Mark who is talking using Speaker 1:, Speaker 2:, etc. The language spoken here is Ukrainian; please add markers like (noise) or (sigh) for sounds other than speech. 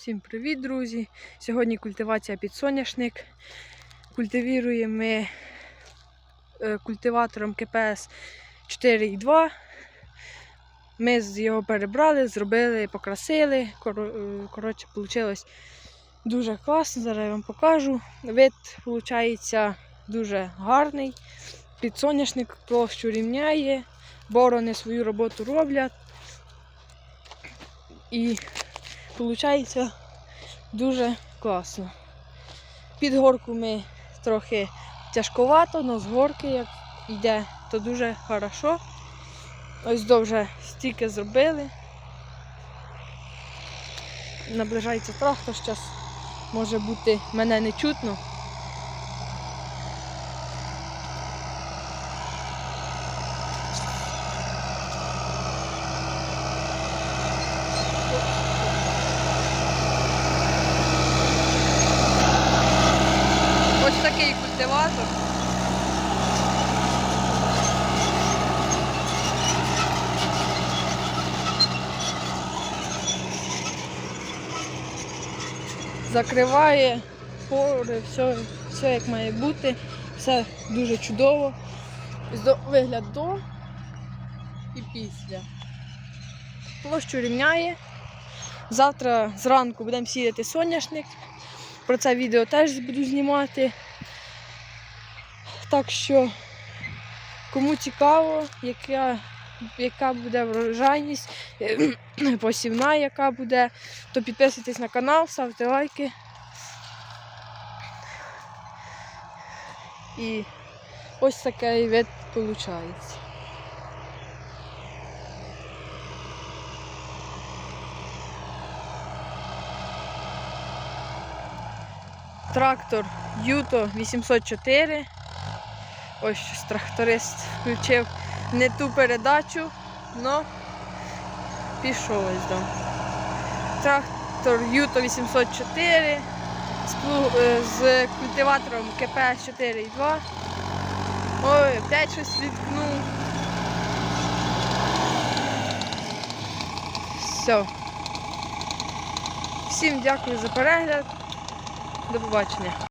Speaker 1: Всім привіт, друзі! Сьогодні культивація під соняшник. Культивіруємо ми е, культиватором КПС 4.2. Ми його перебрали, зробили, покрасили. Е, Коротше, вийшло дуже класно. Зараз я вам покажу. Вид виходить дуже гарний. Підсоняшник площу рівняє, борони свою роботу роблять. І виходить дуже класно. Під горку ми трохи тяжковато, але з горки як йде, то дуже хорошо. Ось довже стільки зробили. Наближається трактор, зараз може бути мене не чутно. Ось такий культиватор. Закриває пори, все, все як має бути, все дуже чудово. Вигляд до і після. Площу рівняє. Завтра зранку будемо сіяти соняшник. Про це відео теж буду знімати. Так що, кому цікаво, яка, яка буде врожайність, е, (clears throat) посівна, яка буде, то підписуйтесь на канал, ставте лайки. І ось такий вид виходить. Трактор Юто 804. Ось щось тракторист включив не ту передачу, але пішов ось там. Трактор Юто 804 з, е, з культиватором КП 4.2. Ой, опять щось відкнув. Все. Всім дякую за перегляд. До побачення.